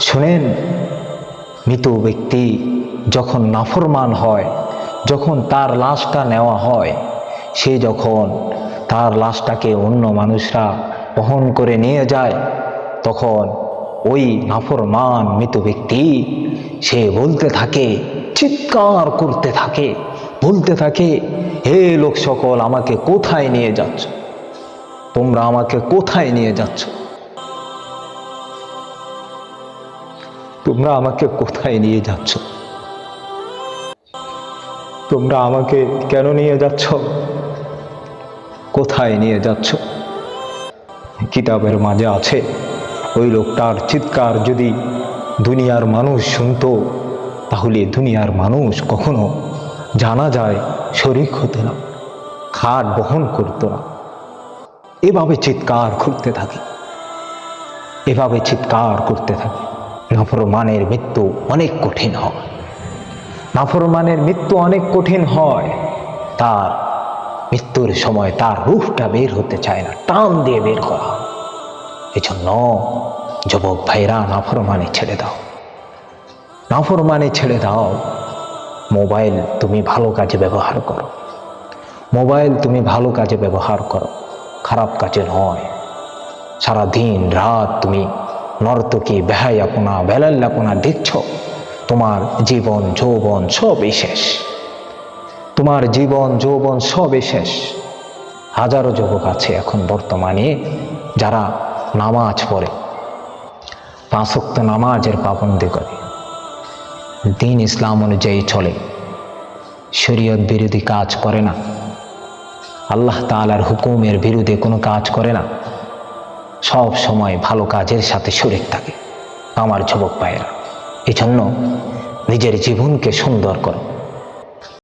শুনেন, মৃত ব্যক্তি যখন নাফরমান হয়, যখন তার লাশটা নেওয়া হয়, সে যখন তার লাশটাকে অন্য মানুষরা বহন করে নিয়ে যায়, তখন ওই নাফরমান মৃত ব্যক্তি সে বলতে থাকে, চিৎকার করতে থাকে, বলতে থাকে, হে লোক সকল আমাকে কোথায় নিয়ে যাচ্ছ? তোমরা আমাকে কোথায় নিয়ে যাচ্ছ? তোমরা আমাকে কোথায় নিয়ে যাচ্ছ? তোমরা আমাকে কেন নিয়ে যাচ্ছ? কোথায় নিয়ে যাচ্ছ? কিতাবের মাঝে আছে, ওই লোকটার চিৎকার যদি দুনিয়ার মানুষ শুনতো, তাহলে দুনিয়ার মানুষ কখনো জানা যায় শরিক হতো না, খাট বহন করতো না। এভাবে চিৎকার করতে থাকে, এভাবে চিৎকার করতে থাকে। নাফরমানের মৃত্যু অনেক কঠিন হয়। নাফরমানের মৃত্যু অনেক কঠিন হয়। তার মৃত্যুর সময় তার রূপটা বের হতে চায় না, টান দিয়ে বের করা এজন্য যুবক ভাইরা, নাফরমানে ছেড়ে দাও। নাফরমানে ছেড়ে দাও। মোবাইল তুমি ভালো কাজে ব্যবহার করো। মোবাইল তুমি ভালো কাজে ব্যবহার করো। খারাপ কাজে নয়। সারা দিন রাত তুমি নর্তকী বেহায়াপনা, বেলাল্লাপনা দেখছ তোমার জীবন, যৌবন সবই শেষ। তোমার জীবন, যৌবন সবই শেষ। হাজারো যুবক আছে এখন বর্তমানে যারা নামাজ পড়ে। পাঁচক্ত নামাজের পাবন্দি করে। দিন ইসলাম অনুযায়ী চলে। শরীয়ত বিরোধী কাজ করে না। আল্লাহ তালার হুকুমের বিরুদ্ধে কোনো কাজ করে না। সব সময় ভালো কাজের সাথে শরীর থাকে আমার যুবক পায়েরা এজন্য জন্য নিজের জীবনকে সুন্দর করো।